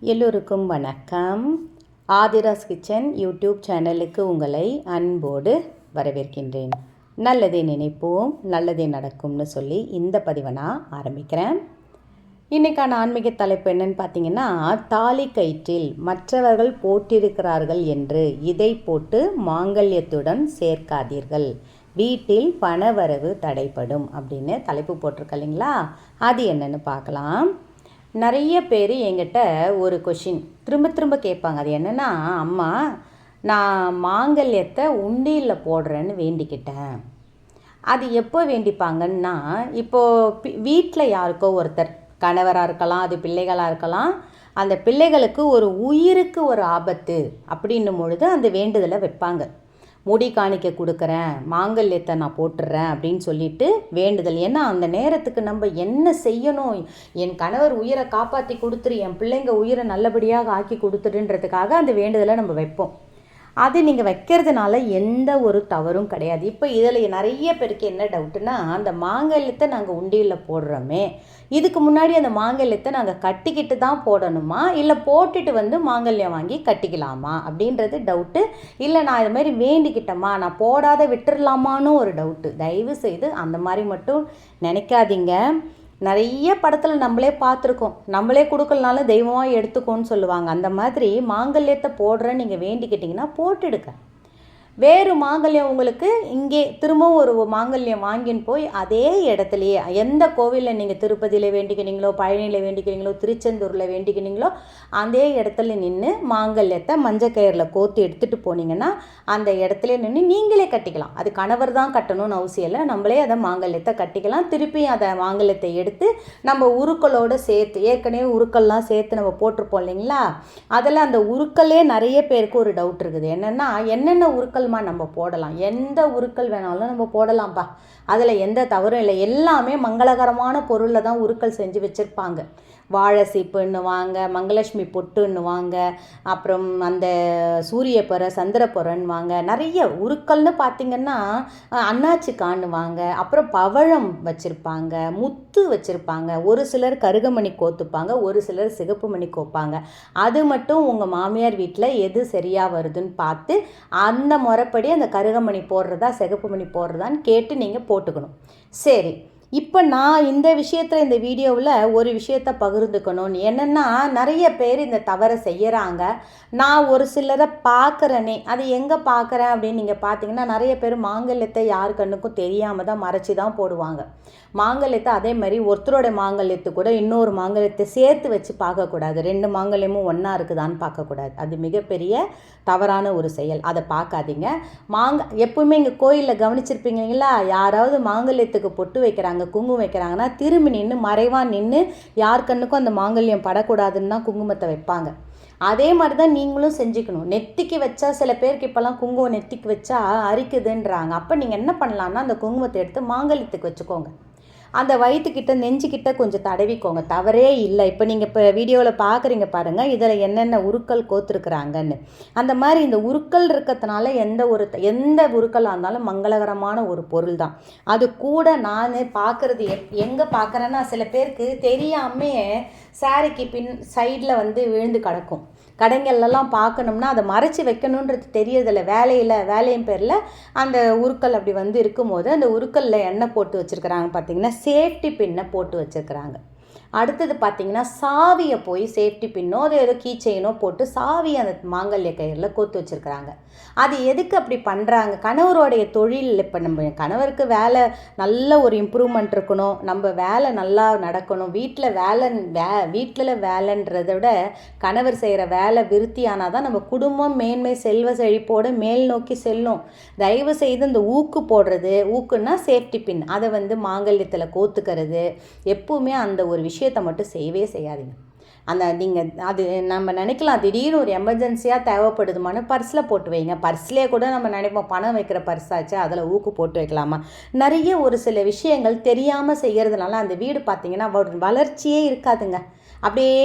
எல்லோருக்கும் வணக்கம். Aadhira's kitchen YouTube சேனலுக்கு உங்களை அன்போடு வரவேற்கின்றேன். நல்லதே நினைப்போம் நல்லதே நடக்கும்னு சொல்லி இந்த பதிவை நான் ஆரம்பிக்கிறேன். இன்றைக்கான ஆன்மீக தலைப்பு என்னன்னு பார்த்தீங்கன்னா தாலி கயிற்றில் மற்றவர்கள் போட்டிருக்கிறார்கள் என்று இதை போட்டு மாங்கல்யத்துடன் சேர்க்காதீர்கள். வீட்டில் பணவரவு தடைப்படும் அப்படின்னு தலைப்பு போட்டிருக்க இல்லைங்களா? அது என்னன்னு பார்க்கலாம். நிறைய பேர் என்கிட்ட ஒரு கொஷின் திரும்ப திரும்ப கேட்பாங்க. அது என்னென்னா அம்மா நான் மாங்கல்யத்தை உண்டியில் போடுறேன்னு வேண்டிக்கிட்டேன். அது எப்போ வேண்டிப்பாங்கன்னா இப்போது வீட்டில் யாருக்கோ ஒருத்தர் கணவராக இருக்கலாம் அது பிள்ளைகளாக இருக்கலாம் அந்த பிள்ளைகளுக்கு ஒரு உயிருக்கு ஒரு ஆபத்து அப்படின்னும் பொழுது அந்த வேண்டுதலை வைப்பாங்க. முடி காணிக்க கொடுக்குறேன் மாங்கல்யத்தை நான் போட்டுடுறேன் அப்படின்னு சொல்லிட்டு வேண்டுதல். ஏன்னா அந்த நேரத்துக்கு நம்ம என்ன செய்யணும்? என் கணவர் உயிரை காப்பாற்றி கொடுத்துரு என் பிள்ளைங்க உயிரை நல்லபடியாக ஆக்கி கொடுத்துருன்றதுக்காக அந்த வேண்டுதலை நம்ம வைப்போம். அது நீங்கள் வைக்கிறதுனால எந்த ஒரு தவறும் கிடையாது. இப்போ இதில் நிறைய பேருக்கு என்ன டவுட்டுனா அந்த மாங்கல்யத்தை நாங்கள் உண்டியில் போடுறோமே இதுக்கு முன்னாடி அந்த மாங்கல்யத்தை நாங்கள் கட்டிக்கிட்டு தான் போடணுமா? இல்லை போட்டுட்டு வந்து மாங்கல்யம் வாங்கி கட்டிக்கலாமா? அப்படின்றது டவுட்டு இல்லை நான் இது மாதிரி வேண்டிக்கிட்டேம்மா நான் போடாத விட்டுடலாமான்னு ஒரு டவுட்டு தயவு செய்து அந்த மாதிரி மட்டும் நினைக்காதீங்க. நிறைய படத்தில் நம்மளே பார்த்துருக்கோம். நம்மளே கொடுக்கலனாலும் தெய்வமாக எடுத்துக்கோன்னு சொல்லுவாங்க. அந்த மாதிரி மாங்கல்யத்தை போடுறேன்னு நீங்கள் வேண்டிக்கிட்டிங்கன்னா போட்டுடுங்க. வேறு மாங்கல்யம் உங்களுக்கு இங்கே திரும்பவும் ஒரு மாங்கல்யம் வாங்கின்னு போய் அதே இடத்துலையே எந்த கோவிலில் நீங்கள் திருப்பதியில் வேண்டிக்கினீங்களோ பழனியில் வேண்டிக்கிறீங்களோ திருச்செந்தூரில் வேண்டிக்கினீங்களோ அதே இடத்துல நின்று மாங்கல்யத்தை மஞ்சள் கயிறில் கோத்து எடுத்துகிட்டு போனீங்கன்னா அந்த இடத்துல நின்று நீங்களே கட்டிக்கலாம். அது கணவர் தான் கட்டணும்னு அவசியம் இல்லை. நம்மளே அதை மாங்கல்யத்தை கட்டிக்கலாம். திருப்பி அதை மாங்கல்யத்தை எடுத்து நம்ம உருக்களோடு சேர்த்து ஏற்கனவே உருக்கள்லாம் சேர்த்து நம்ம போட்டிருப்போம் இல்லைங்களா? அதில் அந்த உருக்களே நிறைய பேருக்கு ஒரு டவுட் இருக்குது. என்னென்னா என்னென்ன உருக்கள் உருக்கள்மா நம்ம போடலாம். எந்த உருக்கள் வேணாலும் நம்ம போடலாம்ப்பா அதில் எந்த தவறும் இல்லை. எல்லாமே மங்களகரமான பொருளில் தான் உருக்கள் செஞ்சு வச்சுருப்பாங்க. வாழை சீப்புன்னுவாங்க மங்களலட்சுமி பொட்டுன்னுவாங்க அப்புறம் அந்த சூரியப்பறை சந்திரப்பொறைன்னுவாங்க நிறைய உருக்கள்னு பார்த்திங்கன்னா அண்ணாச்சி காணுவாங்க அப்புறம் பவழம் வச்சுருப்பாங்க முத்து வச்சுருப்பாங்க. ஒரு சிலர் கருகமணி கோத்துப்பாங்க ஒரு சிலர் சிகப்பு மணி கோப்பாங்க. அது மட்டும் உங்கள் மாமியார் வீட்டில் எது சரியாக வருதுன்னு பார்த்து அந்த முறைப்படி அந்த கருகமணி போடுறதா சிகப்பு மணி போடுறதான்னு கேட்டு நீங்கள் போட்டுக்கணும். சரி. இப்போ நான் இந்த விஷயத்தில் இந்த வீடியோவில் ஒரு விஷயத்த பகிர்ந்துக்கணும்னு. என்னென்னா நிறைய பேர் இந்த தவறை செய்கிறாங்க நான் ஒரு சிலரை பார்க்குறேனே. அது எங்கே பார்க்குறேன் அப்படின்னு நீங்கள் பார்த்தீங்கன்னா நிறைய பேர் மாங்கல்யத்தை யார் கண்ணுக்கும் தெரியாமல் தான் மறைச்சி தான் போடுவாங்க. மாங்கல்யத்தை அதே மாதிரி ஒருத்தரோட மாங்கல்யத்து கூட இன்னொரு மாங்கல்யத்தை சேர்த்து வச்சு பார்க்கக்கூடாது. ரெண்டு மாங்கல்யமும் ஒன்றா இருக்குதான்னு பார்க்கக்கூடாது. அது மிகப்பெரிய தவறான ஒரு செயல். அதை பார்க்காதீங்க. மாங்க எப்பவுமே இங்கே கோயிலில் கவனிச்சிருப்பீங்களா யாராவது மாங்கல்யத்துக்கு பொட்டு வைக்கிறாங்க குங்குமம் வைக்கிறாங்கன்னா திரும்பி நின்று மறைவாக நின்று யார் கண்ணுக்கும் அந்த மாங்கல்யம் படக்கூடாதுன்னு தான் குங்குமத்தை வைப்பாங்க. அதே மாதிரி தான் நீங்களும் செஞ்சுக்கணும். நெத்திக்கு வச்சா சில பேருக்கு இப்போல்லாம் குங்குமம் நெத்திக்கு வச்சா அரிக்குதுன்றாங்க. அப்போ நீங்கள் என்ன பண்ணலான்னா அந்த குங்குமத்தை எடுத்து மாங்கல்யத்துக்கு வச்சுக்கோங்க. அந்த வயிற்றுக்கிட்ட நெஞ்சுக்கிட்ட கொஞ்சம் தடவிக்கோங்க. தவறே இல்லை. இப்போ நீங்கள் இப்போ வீடியோவில் பார்க்குறீங்க பாருங்கள் இதில் என்னென்ன உருக்கள் கோத்துருக்குறாங்கன்னு. அந்த மாதிரி இந்த உருக்கள் இருக்கிறதுனால எந்த ஒரு எந்த உருக்களாக இருந்தாலும் மங்களகரமான ஒரு பொருள் தான் அது கூட நான் பார்க்குறது எப் எங்கே பார்க்குறேன்னா சில பேருக்கு தெரியாமே சாரிக்கு பின் சைடில் வந்து விழுந்து கிடக்கும். கடைங்கள்லாம் பார்க்கணும்னா அதை மறைச்சி வைக்கணுன்றது தெரியறதில்ல. வேலையில் வேலையின் பேரில் அந்த உருக்கள் அப்படி வந்து இருக்கும்போது அந்த உருக்களில் எண்ணெய் போட்டு வச்சுருக்குறாங்க. பார்த்திங்கன்னா சேஃப்டி பின்னை போட்டு வச்சுருக்குறாங்க. அடுத்தது பார்த்தீங்கன்னா சாவியை போய் சேஃப்டி பின்னோ அது ஏதோ கீ செயினோ போட்டு சாவியை அந்த மாங்கல்ய கயிறில் கோத்து வச்சுருக்குறாங்க. அது எதுக்கு அப்படி பண்ணுறாங்க கணவருடைய தொழில் இப்போ நம்ம கணவருக்கு வேலை நல்ல ஒரு இம்ப்ரூவ்மெண்ட் இருக்கணும். நம்ம வேலை நல்லா நடக்கணும். வீட்டில் வேலை வே வீட்டில் வேலைன்றத விட கணவர் செய்கிற வேலை விருத்தியானால் தான் நம்ம குடும்பம் மேன்மை செல்வ செழிப்போடு மேல் நோக்கி செல்லும். தயவு செய்து இந்த ஊக்கு போடுறது. ஊக்குன்னா சேஃப்டி பின் அதை வந்து மாங்கல்யத்தில் கோத்துக்கிறது. எப்பவுமே அந்த ஒரு விஷயத்தை மட்டும் செய்யவே செய்யாதீங்க. அந்த நீங்கள் அது நம்ம நினைக்கலாம் திடீர்னு ஒரு எமர்ஜென்சியாக தேவைப்படுதுமான பர்ஸில் போட்டு வைங்க. பர்ஸ்லேயே கூட நம்ம நினைப்போம் பணம் வைக்கிற பர்ஸாச்சு அதில் ஊக்கு போட்டு வைக்கலாமா? நிறைய ஒரு சில விஷயங்கள் தெரியாமல் செய்கிறதுனால அந்த வீடு பார்த்திங்கன்னா வளர்ச்சியே இருக்காதுங்க. அப்படியே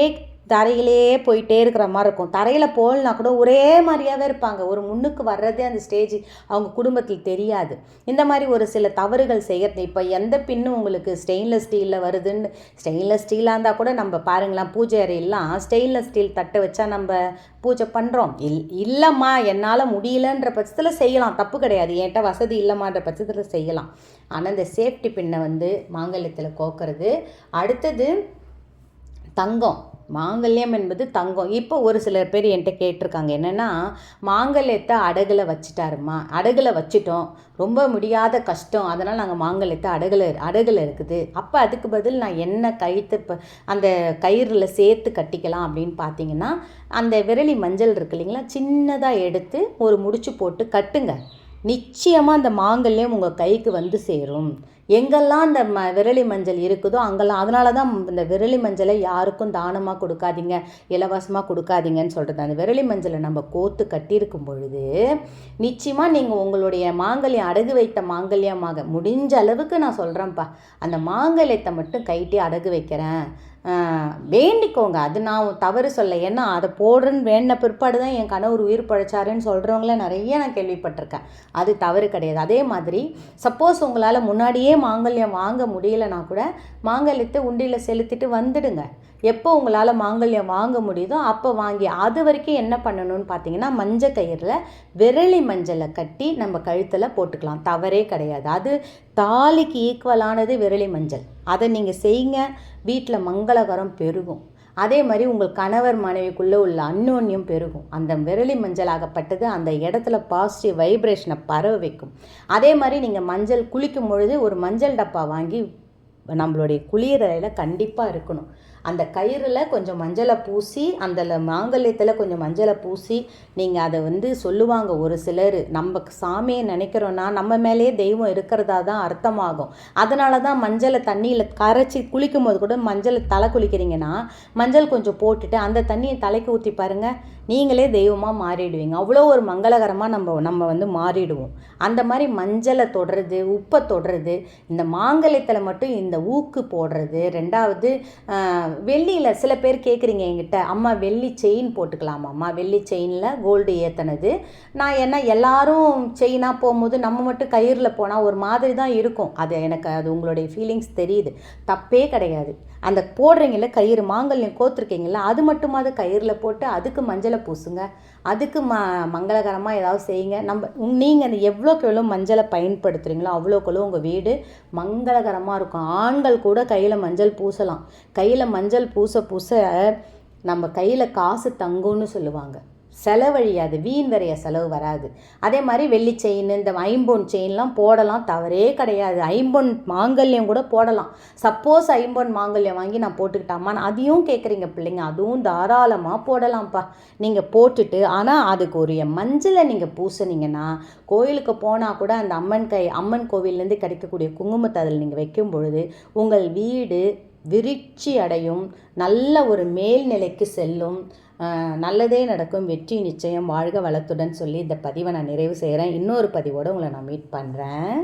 தரையிலே போயிட்டே இருக்கிற மாதிரி இருக்கும். தரையில் போகலனா கூட ஒரே மாதிரியாகவே இருப்பாங்க. ஒரு முன்னுக்கு வர்றதே அந்த ஸ்டேஜ் அவங்க குடும்பத்தில் தெரியாது. இந்த மாதிரி ஒரு சில தவறுகள் செய்யறது இப்போ எந்த பின்னும் உங்களுக்கு ஸ்டெயின்லெஸ் ஸ்டீலில் வருதுன்னு ஸ்டெயின்லெஸ் ஸ்டீலாக இருந்தால் கூட நம்ம பாருங்களேன் பூஜை அறையெல்லாம் ஸ்டெயின்லெஸ் ஸ்டீல் தட்டை வச்சா நம்ம பூஜை பண்ணுறோம் இல் இல்லைம்மா என்னால் முடியலன்ற பட்சத்தில் செய்யலாம். தப்பு கிடையாது. என்கிட்ட வசதி இல்லைம்மான்ற பட்சத்தில் செய்யலாம். ஆனால் இந்த சேஃப்டி பின்னை வந்து மாங்கல்யத்தில் கோக்கிறது. அடுத்தது தங்கம். மாங்கல்யம் என்பது தங்கம். இப்போ ஒரு சில பேர் என்கிட்ட கேட்டிருக்காங்க என்னென்னா மாங்கல்யத்தை அடகுல வச்சுட்டாருமா அடகுல வச்சுட்டோம். ரொம்ப முடியாத கஷ்டம். அதனால் நாங்கள் மாங்கல்யத்தை அடகுல அடகுல இருக்குது. அப்போ அதுக்கு பதில் நான் என்ன கயிற்று இப்போ அந்த கயிறில் சேர்த்து கட்டிக்கலாம் அப்படின்னு பார்த்தீங்கன்னா அந்த விரலி மஞ்சள் இருக்கு இல்லைங்களா சின்னதாக எடுத்து ஒரு முடிச்சு போட்டு கட்டுங்க. நிச்சயமாக அந்த மாங்கல்யம் உங்கள் கைக்கு வந்து சேரும். எங்கெல்லாம் அந்த ம விரலி மஞ்சள் இருக்குதோ அங்கெல்லாம் அதனால தான் இந்த விரலி மஞ்சளை யாருக்கும் தானமாக கொடுக்காதீங்க இலவசமாக கொடுக்காதீங்கன்னு சொல்கிறது அந்த விரலி மஞ்சளை நம்ம கோத்து கட்டியிருக்கும் பொழுது நிச்சயமாக நீங்கள் உங்களுடைய மாங்கல்யம் அடகு வைத்த மாங்கல்யமாக முடிஞ்ச அளவுக்கு நான் சொல்கிறேன்ப்பா அந்த மாங்கல்யத்தை மட்டும் கைட்டி அடகு வைக்கிறேன். வேண்டிக்கோங்க. அது நான் தவறு சொல்ல. ஏன்னா அதை போடுறேன்னு வேண்டின பிற்பாடு தான் என் கணவர் உயிர் பழைச்சாருன்னு சொல்கிறவங்கள நிறைய நான் கேள்விப்பட்டிருக்கேன். அது தவறு கிடையாது. அதே மாதிரி சப்போஸ் உங்களால் முன்னாடியே மாங்கல்யம் வாங்க முடியலனா கூட மாங்கல்யத்தை உண்டியில் செலுத்திட்டு வந்துடுங்க. எப்போ உங்களால் மாங்கல்யம் வாங்க முடியுதோ அப்போ வாங்கி அது வரைக்கும் என்ன பண்ணணும்னு பார்த்தீங்கன்னா மஞ்சள் கயிறில் விரலி மஞ்சளை கட்டி நம்ம கழுத்தில் போட்டுக்கலாம். தவறே கிடையாது. அது தாலிக்கு ஈக்குவலானது விரலி மஞ்சள். அதை நீங்கள் செய்யுங்க. வீட்டில் மங்களகரம் பெருகும். அதே மாதிரி உங்கள் கணவர் மனைவிக்குள்ளே உள்ள அன்னோன்யம் பெருகும். அந்த விரலி மஞ்சள் ஆகப்பட்டது அந்த இடத்துல பாசிட்டிவ் வைப்ரேஷனை பரவ வைக்கும். அதே மாதிரி நீங்கள் மஞ்சள் குளிக்கும் பொழுது ஒரு மஞ்சள் டப்பா வாங்கி நம்மளுடைய குளியறையில் கண்டிப்பாக இருக்கணும். அந்த கயிறில் கொஞ்சம் மஞ்சளை பூசி அந்த மாங்கல்யத்தில் கொஞ்சம் மஞ்சளை பூசி நீங்கள் அதை வந்து சொல்லுவாங்க ஒரு சிலர் நம்ம சாமியை நினைக்கிறோன்னா நம்ம மேலேயே தெய்வம் இருக்கிறதா தான் அர்த்தமாகும். அதனால தான் மஞ்சளை தண்ணியில் கரைச்சி குளிக்கும் போது கூட மஞ்சளை தலை குளிக்கிறீங்கன்னா மஞ்சள் கொஞ்சம் போட்டுட்டு அந்த தண்ணியை தலைக்கு ஊற்றி பாருங்கள் நீங்களே தெய்வமாக மாறிடுவீங்க. அவ்வளோ ஒரு மங்களகரமாக நம்ம நம்ம வந்து மாறிடுவோம். அந்த மாதிரி மஞ்சளை தொடுறது உப்பை தொடுறது இந்த மாங்கல்யத்தில் மட்டும் இந்த ஊக்கு போடுறது. ரெண்டாவது வெள்ளியில் சில பேர் கேட்குறீங்க என்கிட்ட அம்மா வெள்ளி செயின் போட்டுக்கலாமாம்மா வெள்ளி செயினில் கோல்டு ஏற்றினது நான் என்ன எல்லாரும் செயினாக போகும்போது நம்ம மட்டும் கயிறில் போனால் ஒரு மாதிரி தான் இருக்கும். அது எனக்கு அது உங்களுடைய ஃபீலிங்ஸ் தெரியுது. தப்பே கிடையாது. அந்த போடுறீங்கள கயிறு மாங்கல்யம் கோத்துருக்கீங்களா அது மட்டுமாவது கயிறில் போட்டு அதுக்கு மஞ்சளை பூசுங்க. அதுக்கு ம மங்களகரமாக ஏதாவது செய்யுங்க. நம்ம நீங்கள் அந்த எவ்வளோக்கு எவ்வளோ மஞ்சளை பயன்படுத்துகிறீங்களோ அவ்வளோக்கு உங்கள் வீடு மங்களகரமாக இருக்கும். ஆண்கள் கூட கையில் மஞ்சள் பூசலாம். கையில் மஞ்சள் பூச பூச நம்ம கையில் காசு தங்கும்னு சொல்லுவாங்க. செலவழியாது. வீண் வரைய செலவு வராது. அதே மாதிரி வெள்ளி செயின் இந்த ஐம்பொன் செயின்லாம் போடலாம். தவறே கிடையாது. ஐம்பொன் மாங்கல்யம் கூட போடலாம். சப்போஸ் ஐம்பொன் மாங்கல்யம் வாங்கி நான் போட்டுக்கிட்டாமா அதையும் கேட்குறீங்க பிள்ளைங்க. அதுவும் தாராளமாக போடலாம்ப்பா. நீங்கள் போட்டுட்டு ஆனால் அதுக்கு ஒரு மஞ்சளை நீங்கள் பூசுனீங்கன்னா கோயிலுக்கு போனால் கூட அந்த அம்மன் கை அம்மன் கோவில்லேருந்து கிடைக்கக்கூடிய குங்குமத்தை அதில் நீங்கள் வைக்கும் பொழுது உங்கள் வீடு விருட்சி அடையும் நல்ல ஒரு மேல்நிலைக்கு செல்லும். நல்லதே நடக்கும். வெற்றி நிச்சயம். வாழ்க வளத்துடன் சொல்லி இந்த பதிவை நான் நிறைவு செய்கிறேன் இன்னொரு பதிவோடு உங்களை நான் மீட் பண்ணுறேன்